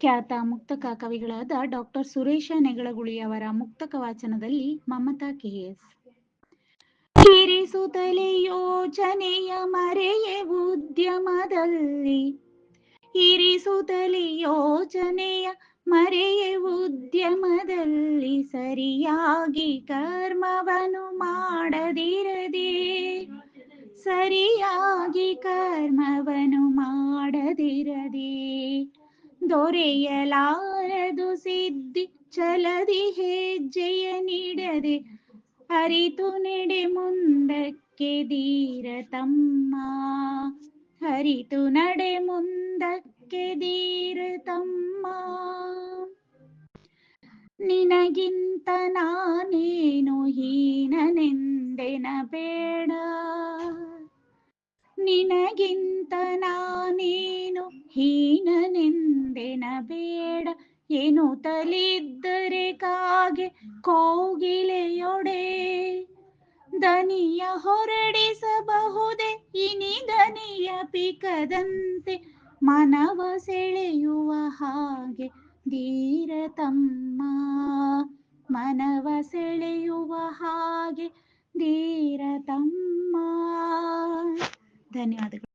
ಖ್ಯಾತ ಮುಕ್ತಕ ಕವಿಗಳಾದ ಡಾಕ್ಟರ್ ಸುರೇಶ ನೆಗಳಗುಳಿಯವರ ಮುಕ್ತಕ ವಾಚನದಲ್ಲಿ ಮಮತಾ ಕೆಎಸ್ ಇರಿಸುತ್ತಲೇ ಯೋಚನೆಯ ಮರೆಯೇ ಉದ್ಯಮದಲ್ಲಿ. ಇರಿಸುತ್ತಲೇ ಯೋಚನೆಯ ಮರೆಯೇ ಉದ್ಯಮದಲ್ಲಿ. ಸರಿಯಾಗಿ ಕರ್ಮವನ್ನು ಮಾಡದಿರದೆ, ಸರಿಯಾಗಿ ಕರ್ಮವನ್ನು ಮಾಡದಿರದೆ. ದೊರೆಯಲಾರದು ಸಿದ್ಧಿ ಚಲದಿ ಹೆಜ್ಜೆಯ ನೀಡದೆ ಅರಿತು ನೆಡೆ ಮುಂದಕ್ಕೆ ಧೀರ ತಮ್ಮ. ಹರಿತು ನಡೆ ಮುಂದಕ್ಕೆ ಧೀರ ತಮ್ಮ. ನಿನಗಿಂತ ನಾನೇನು ಹೀನನೆಂದೆನ ಬೇಡ. ನಿನಗಿಂತ ನಾನೇನು ಹೀನನೆಂದೆನ ಬೇಡ, ಏನು ತಲಿದ್ದರೆ ಕಾಗೆ ಕೋಗಿಲೆಯೊಡೆ. ದನಿಯ ಹೊರಡಿಸಬಹುದೇ, ಇನಿ ದನಿಯ ಪಿಕದಂತೆ ಮನವ ಸೆಳೆಯುವ ಹಾಗೆ ಧೀರ ತಮ್ಮ. ಮನವ ಸೆಳೆಯುವ ಹಾಗೆ ಧೀರ ತಮ್ಮ. ಧನ್ಯವಾದಗಳು.